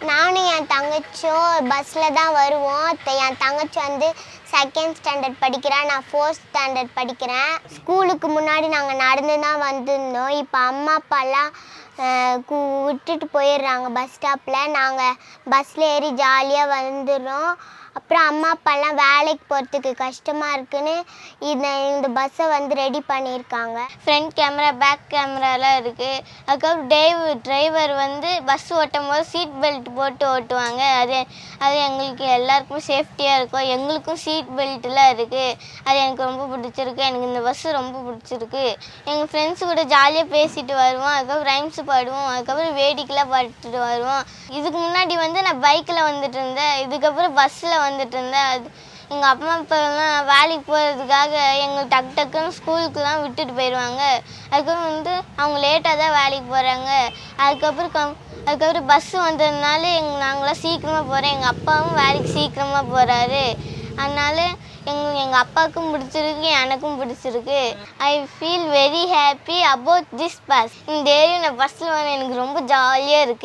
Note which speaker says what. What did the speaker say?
Speaker 1: நானும் என் தங்கச்சியும் பஸ்ஸில் தான் வருவோம். த- என் தங்கச்சி வந்து செகண்ட் ஸ்டாண்டர்ட் படிக்கிறேன் நான் ஃபோர்த் ஸ்டாண்டர்ட் படிக்கிறேன். ஸ்கூலுக்கு முன்னாடி நாங்கள் நடந்து தான் வந்திருந்தோம். இப்போ அம்மா அப்பாலாம் விட்டுட்டு போயிடுறாங்க. பஸ் ஸ்டாப்பில் நாங்கள் பஸ்ஸில் ஏறி ஜாலியாக வந்துடுறோம். அப்புறம் அம்மா அப்பாலாம் வேலைக்கு போகிறதுக்கு கஷ்டமாக இருக்குன்னு இந்த இந்த பஸ்ஸை வந்து ரெடி பண்ணியிருக்காங்க.
Speaker 2: ஃப்ரண்ட் கேமரா பேக் கேமராலாம் இருக்குது அதுக்கப்புறம் டிரைவ் டிரைவர் வந்து பஸ் ஓட்டும் போது சீட் பெல்ட் போட்டு ஓட்டுவாங்க. அது அது எங்களுக்கு எல்லாருக்கும் சேஃப்டியாக இருக்கும். எங்களுக்கும் சீட் பெல்ட்லாம் இருக்குது அது எனக்கு ரொம்ப பிடிச்சிருக்கு. எனக்கு இந்த பஸ்ஸு ரொம்ப பிடிச்சிருக்கு. எங்கள் ஃப்ரெண்ட்ஸ் கூட ஜாலியாக பேசிட்டு வருவோம். அதுக்கப்புறம் ரைம்ஸ் பாடுவோம். அதுக்கப்புறம் வேடிக்கைலாம் பாட்டுட்டு வருவோம். இதுக்கு முன்னாடி வந்து நான் பைக்கில் வந்துட்டு இருந்தேன். இதுக்கப்புறம் பஸ்ஸில் வந்துட்டு இருந்தேன் அது எங்கள் அப்பா அப்பாலாம் வேலைக்கு போகிறதுக்காக எங்களை டக்கு டக்குன்னு ஸ்கூலுக்குலாம் விட்டுட்டு போயிடுவாங்க அதுக்கப்புறம் வந்து அவங்க லேட்டாக தான் வேலைக்கு போகிறாங்க அதுக்கப்புறம் கம் அதுக்கப்புறம் பஸ்ஸு வந்ததுனால எங் நாங்களாம் சீக்கிரமாக போகிறோம் எங்கள் அப்பாவும் வேலைக்கு சீக்கிரமாக போகிறாரு அதனால எங்கள் எங்கள் அப்பாவுக்கும் பிடிச்சிருக்கு எனக்கும் பிடிச்சிருக்கு. I feel very happy about this bus இந்த ஏரியா நான் பஸ்ஸில் வந்து எனக்கு ரொம்ப ஜாலியாக இருக்குது